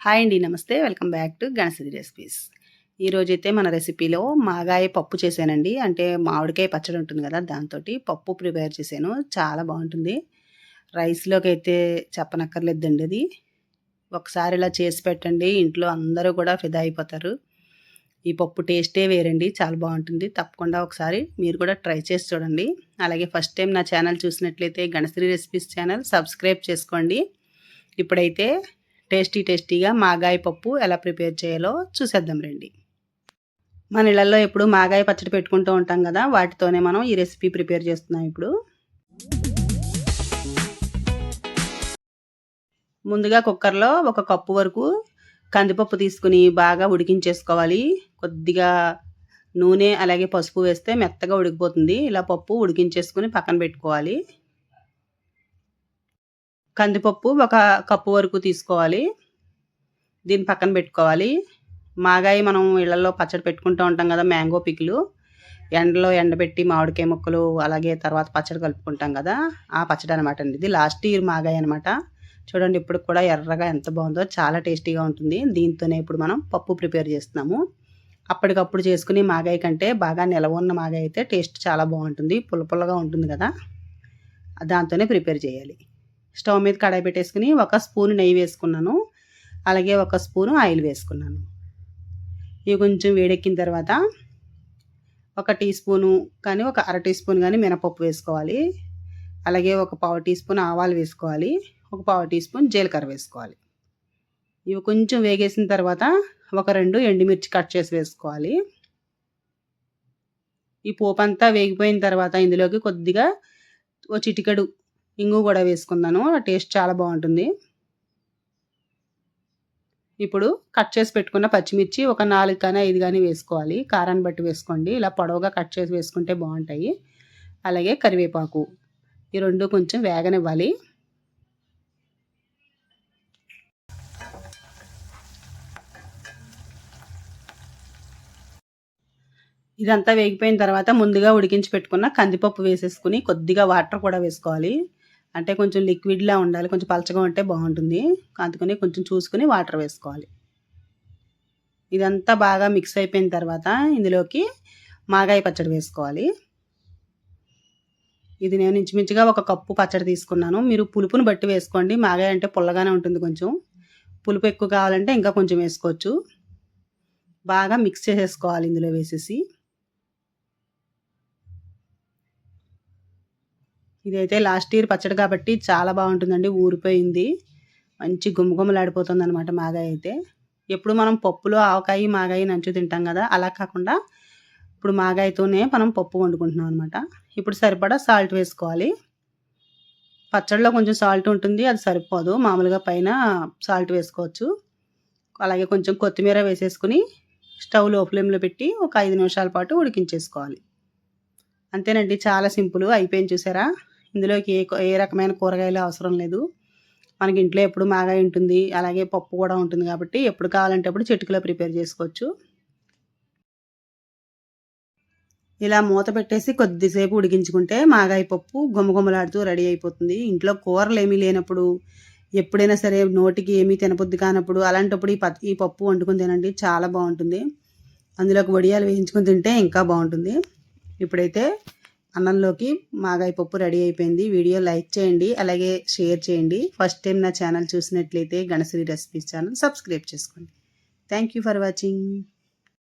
Hi అండి నమస్తే. Welcome back to Ganasri recipes. ఈరోజైతే మన రెసిపీలో మాగాయ పప్పు చేశానండి. అంటే మామిడికాయ పచ్చడి ఉంటుంది కదా దాంతో పప్పు ప్రిపేర్ చేశాను. చాలా బాగుంటుంది. రైస్లోకి అయితే చెప్పనక్కర్లేదండి అది. ఒకసారి ఇలా చేసి పెట్టండి ఇంట్లో అందరూ కూడా ఫిదా అయిపోతారు. ఈ పప్పు టేస్టే వేరండి చాలా బాగుంటుంది. తప్పకుండా ఒకసారి మీరు కూడా ట్రై చేసి చూడండి. అలాగే ఫస్ట్ టైం నా ఛానల్ చూసినట్లయితే గణశ్రీ రెసిపీస్ ఛానల్ సబ్స్క్రైబ్ చేసుకోండి. ఇప్పుడైతే టేస్టీ టేస్టీగా మాగాయ పప్పు ఎలా ప్రిపేర్ చేయాలో చూసేద్దాం రండి. మన ఇళ్ళల్లో ఎప్పుడు మాగాయ పచ్చడి పెట్టుకుంటూ ఉంటాం కదా వాటితోనే మనం ఈ రెసిపీ ప్రిపేర్ చేస్తున్నాం ఇప్పుడు. ముందుగా కుక్కర్లో ఒక కప్పు వరకు కందిపప్పు తీసుకుని బాగా ఉడికించేసుకోవాలి. కొద్దిగా నూనె అలాగే పసుపు వేస్తే మెత్తగా ఉడికిపోతుంది. ఇలా పప్పు ఉడికించేసుకుని పక్కన పెట్టుకోవాలి. కందిపప్పు ఒక కప్పు వరకు తీసుకోవాలి. దీన్ని పక్కన పెట్టుకోవాలి. మాగాయి మనం ఇళ్ళలో పచ్చడి పెట్టుకుంటూ ఉంటాం కదా మ్యాంగో పిక్లు ఎండలో ఎండబెట్టి మామిడికాయ ముక్కలు అలాగే తర్వాత పచ్చడి కలుపుకుంటాం కదా ఆ పచ్చడి అనమాట అండి. ఇది లాస్ట్ ఇయర్ మాగాయి అనమాట చూడండి ఇప్పుడు కూడా ఎర్రగా ఎంత బాగుందో చాలా టేస్టీగా ఉంటుంది. దీంతోనే ఇప్పుడు మనం పప్పు ప్రిపేర్ చేస్తున్నాము. అప్పటికప్పుడు చేసుకుని మాగాయి కంటే బాగా నిలవ ఉన్న మాగాయి అయితే టేస్ట్ చాలా బాగుంటుంది. పుల్ల పుల్లగా ఉంటుంది కదా దాంతోనే ప్రిపేర్ చేయాలి. స్టవ్ మీద కడాయి పెట్టేసుకుని ఒక స్పూన్ నెయ్యి వేసుకున్నాను. అలాగే ఒక స్పూను ఆయిల్ వేసుకున్నాను. ఇవి కొంచెం వేడెక్కిన తర్వాత ఒక టీ స్పూను కానీ ఒక అర టీ స్పూన్ కానీ మినపప్పు వేసుకోవాలి. అలాగే ఒక పావు టీ స్పూన్ ఆవాలు వేసుకోవాలి. ఒక పావు టీ స్పూన్ జీలకర్ర వేసుకోవాలి. ఇవి కొంచెం వేగేసిన తర్వాత ఒక రెండు ఎండుమిర్చి కట్ చేసి వేసుకోవాలి. ఈ పోపు అంతా వేగిపోయిన తర్వాత ఇందులోకి కొద్దిగా ఓ చిటికెడు ఇంగు కూడా వేసుకున్నాను టేస్ట్ చాలా బాగుంటుంది. ఇప్పుడు కట్ చేసి పెట్టుకున్న పచ్చిమిర్చి ఒక నాలుగు కానీ ఐదు కానీ వేసుకోవాలి. కారాన్ని బట్టి వేసుకోండి. ఇలా పొడవుగా కట్ చేసి వేసుకుంటే బాగుంటాయి. అలాగే కరివేపాకు. ఈ రెండు కొంచెం వేగనివ్వాలి. ఇదంతా వేగిపోయిన తర్వాత ముందుగా ఉడికించి పెట్టుకున్న కందిపప్పు వేసేసుకుని కొద్దిగా వాటర్ కూడా వేసుకోవాలి. అంటే కొంచెం లిక్విడ్లా ఉండాలి. కొంచెం పలచగా ఉంటే బాగుంటుంది. అందుకని కొంచెం చూసుకుని వాటర్ వేసుకోవాలి. ఇదంతా బాగా మిక్స్ అయిపోయిన తర్వాత ఇందులోకి మాగాయ పచ్చడి వేసుకోవాలి. ఇది నేను ఇంచుమించుగా ఒక కప్పు పచ్చడి తీసుకున్నాను. మీరు పులుపును బట్టి వేసుకోండి. మాగాయ అంటే పుల్లగానే ఉంటుంది కొంచెం. పులుపు ఎక్కువ కావాలంటే ఇంకా కొంచెం వేసుకోవచ్చు. బాగా మిక్స్ చేసేసుకోవాలి ఇందులో వేసేసి. ఇదైతే లాస్ట్ ఇయర్ పచ్చడి కాబట్టి చాలా బాగుంటుందండి ఊరిపోయింది. మంచి గుమ్మగుమ్మలాడిపోతుంది అనమాట మాగాయ అయితే. ఎప్పుడు మనం పప్పులో ఆవకాయ మాగాయ నంచు తింటాం కదా అలా కాకుండా ఇప్పుడు మాగాయతోనే మనం పప్పు వండుకుంటున్నాం అనమాట ఇప్పుడు సరిపడా సాల్ట్ వేసుకోవాలి. పచ్చడిలో కొంచెం సాల్ట్ ఉంటుంది అది సరిపోదు. మామూలుగా పైన సాల్ట్ వేసుకోవచ్చు. అలాగే కొంచెం కొత్తిమీర వేసేసుకుని స్టవ్లో ఫ్లేమ్లో పెట్టి ఒక ఐదు నిమిషాల పాటు ఉడికించేసుకోవాలి. అంతేనండి చాలా సింపుల్ అయిపోయింది చూసారా? ఇందులోకి ఏ ఏ రకమైన కూరగాయలు అవసరం లేదు. మనకి ఇంట్లో ఎప్పుడు మాగా ఉంటుంది అలాగే పప్పు కూడా ఉంటుంది కాబట్టి ఎప్పుడు కావాలంటే అప్పుడు చెట్టుకులో ప్రిపేర్ చేసుకోవచ్చు. ఇలా మూత పెట్టేసి కొద్దిసేపు ఉడికించుకుంటే మాగాయి పప్పు గుమ్మగుమ్మలాడుతూ రెడీ అయిపోతుంది. ఇంట్లో కూరలు ఏమీ లేనప్పుడు ఎప్పుడైనా సరే నోటికి ఏమీ తినబుద్ది కానప్పుడు అలాంటప్పుడు ఈ ఈ పప్పు వండుకొని తినండి చాలా బాగుంటుంది. అందులోకి వడియాలు వేయించుకుని తింటే ఇంకా బాగుంటుంది. ఇప్పుడైతే అన్నంలోకి మాగాయ పప్పు రెడీ అయిపోయింది. వీడియో లైక్ చేయండి అలాగే షేర్ చేయండి. ఫస్ట్ టైం నా ఛానల్ చూసినట్లయితే గణశ్రీ రెసిపీస్ ఛానల్ సబ్స్క్రైబ్ చేసుకోండి. Thank you for watching